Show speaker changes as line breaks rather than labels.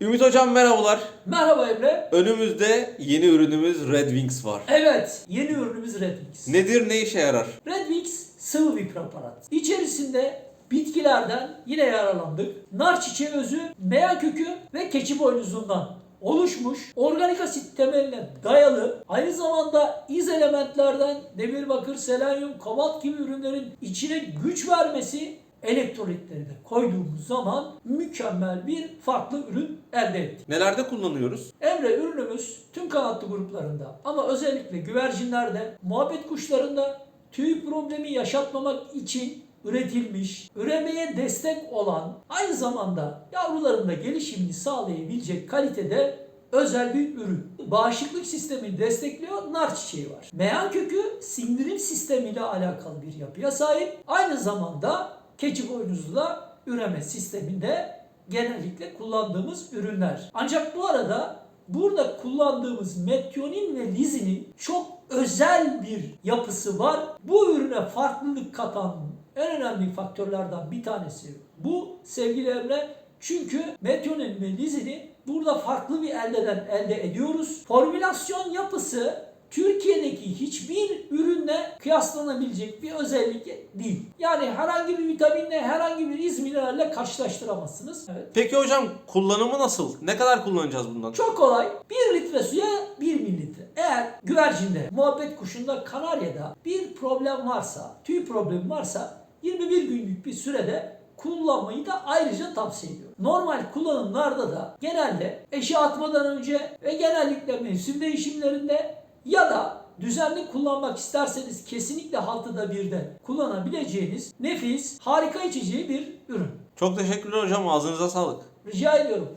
Ümit Hocam merhabalar.
Merhaba Emre.
Önümüzde yeni ürünümüz Red Wings var.
Evet, yeni ürünümüz Red Wings.
Nedir, ne işe yarar?
Red Wings sıvı bir preparat. İçerisinde bitkilerden yine yararlandık. Nar çiçeği özü, meya kökü ve keçi boynuzundan oluşmuş organik asit temeline dayalı aynı zamanda iz elementlerden demir, bakır, selenyum, kobalt gibi ürünlerin içine güç vermesi elektrolitleri de koyduğumuz zaman mükemmel bir farklı ürün elde ettik.
Nelerde kullanıyoruz?
Emre ürünümüz tüm kanatlı gruplarında ama özellikle güvercinlerde, muhabbet kuşlarında tüy problemi yaşatmamak için üretilmiş, üremeye destek olan, aynı zamanda yavruların da gelişimini sağlayabilecek kalitede özel bir ürün. Bağışıklık sistemini destekliyor, nar çiçeği var. Meyan kökü sindirim sistemiyle alakalı bir yapıya sahip. Aynı zamanda keçi boynuzla üreme sisteminde genellikle kullandığımız ürünler. Ancak bu arada burada kullandığımız metionin ve lizinin çok özel bir yapısı var. Bu ürüne farklılık katan en önemli faktörlerden bir tanesi bu sevgili Emre. Çünkü metionin ve lizini burada farklı bir eldeden elde ediyoruz. Formülasyon yapısı Türkiye'deki hiçbir ürünle kıyaslanabilecek bir özellik değil. Yani herhangi bir vitaminle, herhangi bir iz mineralle karşılaştıramazsınız. Evet.
Peki hocam kullanımı nasıl? Ne kadar kullanacağız bundan?
Çok kolay. 1 litre suya 1 mililitre. Eğer güvercinde, muhabbet kuşunda, kanaryada bir problem varsa, tüy problemi varsa 21 günlük bir sürede kullanmayı da ayrıca tavsiye ediyorum. Normal kullanımlarda da genelde eşi atmadan önce ve genellikle mevsim değişimlerinde ya da düzenli kullanmak isterseniz kesinlikle haftada birde kullanabileceğiniz nefis, harika içeceği bir ürün.
Çok teşekkürler hocam. Ağzınıza sağlık.
Rica ediyorum.